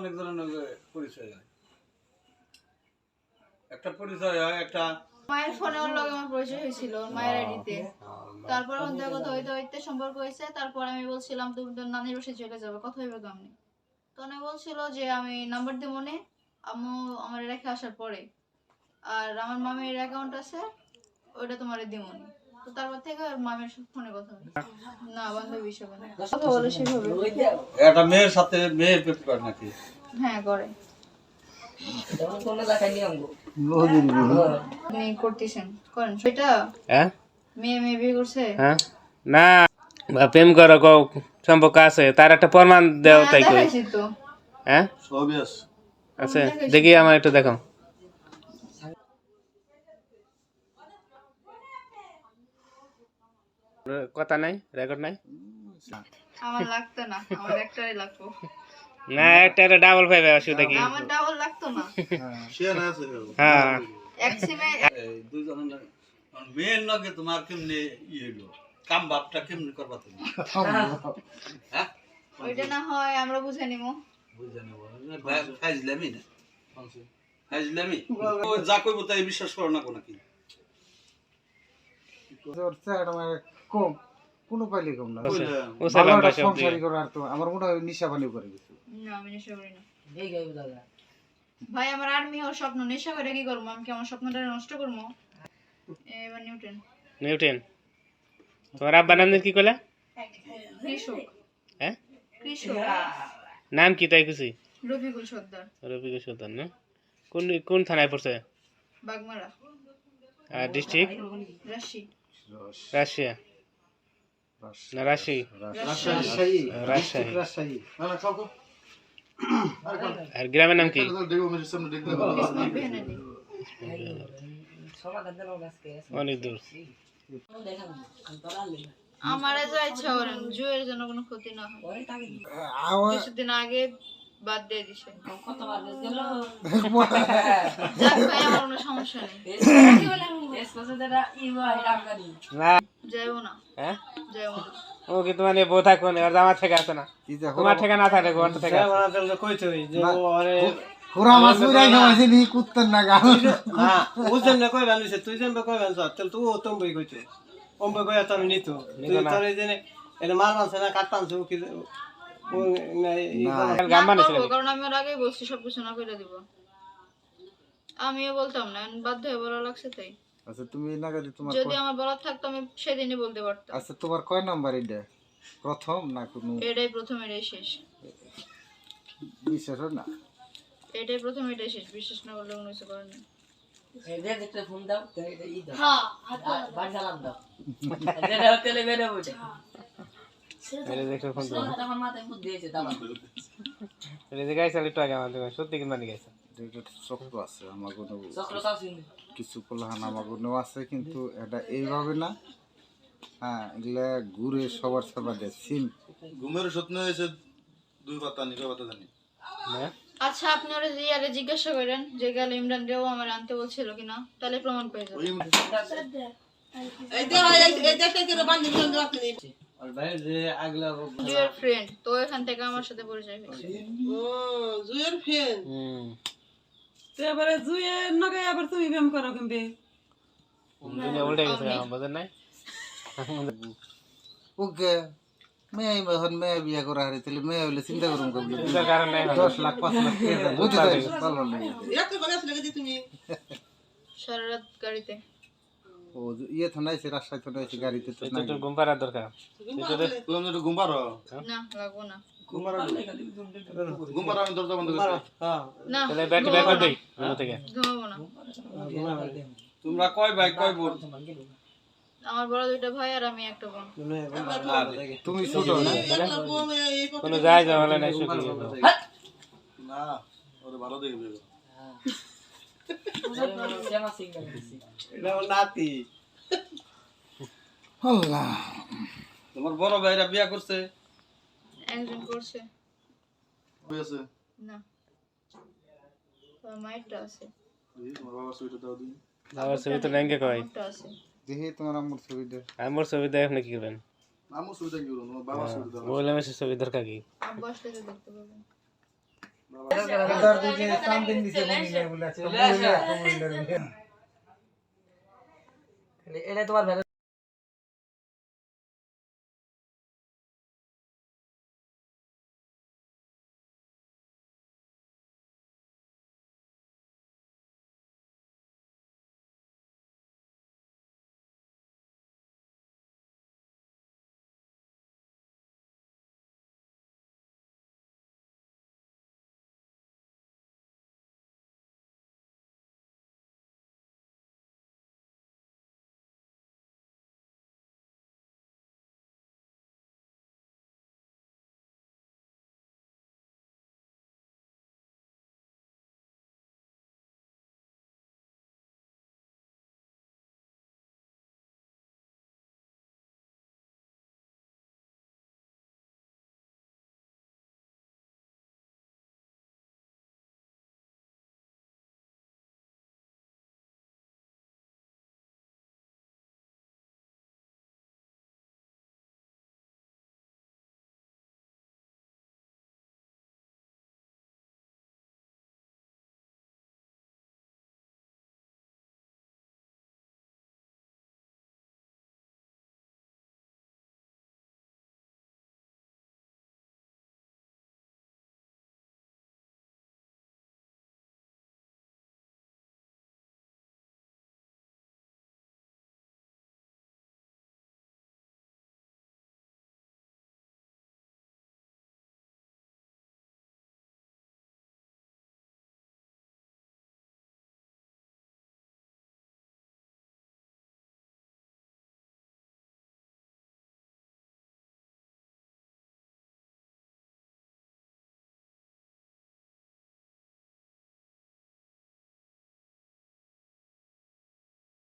অনেক ধরনের পরিচয় হয়। একটা পরিচয় হয়, একটা মায়ের ফোনে আমার পরিচয় হয়েছিল, মায়ের আইডিতে। তারপর আমাদের কথা হইতে হইতে সম্পর্ক হয়েছে, তারপর আমি বলছিলাম তুমি নানির বাসায় চলে যাবে, কথা হইবে কেমনি? তখন বলছিল যে, আমি নাম্বার দিব মনে, আম্মু আমার রেখে আসার পরে। আর আমার মামির অ্যাকাউন্ট আছে, ওইটা তোমার দিমনি। তো তারপর থেকে ওর মামির ফোনে কথা হয়। না। বান্ধবী হিসেবে কথা বলে সেভাবে একটা মেয়ের সাথে মেয়ে প্রেম করে নাকি? হ্যাঁ করে। আপনি করতেছেন। করেন। সেটা? হ্যাঁ? মেয়ে মেয়ে করছে? হ্যাঁ। না প্রেম করো সম্পর্ক আছে। তার একটা প্রমাণ দেও হ্যাঁ, তাই কই। হ্যাঁ? আছে। দেখি আমার একটু দেখো কথা নাই? রেকর্ড নাই? আমার লাগতো না আমার একটাই লাগতো না একটা ডাবল ফাইভ অসুবিধা কি আমার ডাবল লাগতো না। হ্যাঁ। এক সিমে মেয়ের লগে তোমার কেমনে হলো কাম বাপটা কেমনে করবা তুমি? হ্যাঁ? ওইটা না হয় আমরা বুঝে নিবো। বুঝে নেব। ফাইজলামি না? ফাইজলামি? ও যা কইব তাই বিশ্বাস করো না কোনো কি? কম কোনো পাইলে কম না। করার তো আমার মনে হয় নিশা করে গেছে না আমি নেশা করি না। ভাই আমার আর্মি হওয়ার স্বপ্ন নেশা করে কি করব? আমি কি আমার স্বপ্নটা নষ্ট করব? এবার নিউটন নিউটেন তোমার আব্বা নাম কি কইলা? কৃষক। হ্যাঁ? কৃষক। নাম কি তাই খুশি? রফিকুল সর্দার। রবিকুল সুলতান না? কোন কোন থানায় পড়ছে? বাগমারা। আর ডিস্ট্রিক্ট রাশি। রাশিয়া। রাজশাহী রাজশাহী রাজশাহী আর গ্রামের নাম কি অনেক দূর আমারে যা ইচ্ছা করেন জুয়ের জন্য কোনো ক্ষতি না হয় কিছুদিন আগে বাদ দিয়ে দিছে আমার কোনো সমস্যা নেই না যাইবো না। হ্যাঁ? যাইবো না। ও কি তোমার বউ থাকব না আর আমার থেকে আছে না। তোমার থেকে না থাকলে ঘর থেকে আছে। পুরা মাছ উড়াই খাওয়াইছে নি কুত্তার না গাল ওজন না। কইবা নিছে তুই যেন কইবা নিছ তেল তুই ও তম্বই কইছো। অম্বই কইয়া তো আমি নিতো। তুই তোর এই জেনে এটা মার মানছে না কাটতাম সে কি ও না এই গান না বানিয়েছিলেন করব, কারণ আমি ওর আগেই বলছি সবকিছু না করে দিব। আমিও বলতাম না বাধ্য হয়ে বলা লাগছে তাই। আচ্ছা তুমি না গাদি তোমার যদি আমার বলা থাকতো আমি সেদিনই বলতে পারতাম। আচ্ছা তোমার কয় নাম্বার এটা? প্রথম না কোনো এটাই প্রথম এটাই শেষ। বিশ্বাস না? এটাই প্রথম এটাই শেষ। বিশ্বাস না করলে কোনো কিছু করেন সত্যি কিন্তু মানে গেছে এটা চক্র আছে আমার কোনো কিছু কলহান আমার কোনো আছে কিন্তু এটা এইভাবে না। হ্যাঁ এগুলা ঘুরে সবার সবার দেয় সিম। ঘুমের স্বপ্ন এসে দুই পাতা পাতা জানি? হ্যাঁ আচ্ছা আপনি ওরা যে আগে জিজ্ঞাসা করেন যে গেল ইমরান রেও আমার আনতে বলছিল কিনা তাহলে প্রমাণ পেয়ে আর ভাই যে আগলা জুয়ের ফ্রেন্ড তো এখান থেকে আমার সাথে পরিচয় হয়েছে। হুম। এবারে জুয়ের নগে আবার তুমি প্রেম করো দুনিয়া উল্টে গেছে আমার বোঝেন নাই ওকে মেয়ে এখন মেয়ে বিয়ে করা হারে তাহলে মেয়ে হইলে চিন্তা করুন নাই দশ লাখ পাঁচ লাখ। বুঝতে পারছি লাগে সারা গাড়িতে ও ইয়ে তো নাইছে রাস্তায় তো নাইছে গাড়িতে তো ঘুম পাড়ার দরকার তুমি ঘুম না লাগবো না ঘুম পারো আমি দরজা বন্ধ করে না তাহলে ব্যাটারি ব্যাক করে দেই রুম থেকে? ঘুমাবো না। তোমরা কয় ভাই কয় বোন? আমার বড় দুইটা ভাই আর আমি একটা বোন। তুমি ছোট না? কোনো যায় ঝামেলা নাই সুখী না ওরে ভালো দেখবে এটা ওর নাতি। আল্লাহ। তোমার বড় ভাইরা বিয়া করছে। একজন করছে হয়েছে না তোমার মায়েরটা আছে এই, তোমার বাবার ছবিটা দাও দিন আমার ছবি তো ব্যাংকে কয় আমারটা আছে দেখি তোমার আম্মুর ছবিটা আমার ছবি দেয় আপনি কি করবেন আমার ছবিটা কি করো তোমার বাবার ছবিটা দাও বললাম এসে ছবি দরকার কি আব্বু আসলে তো দেখতে পাবেন এটা তোমার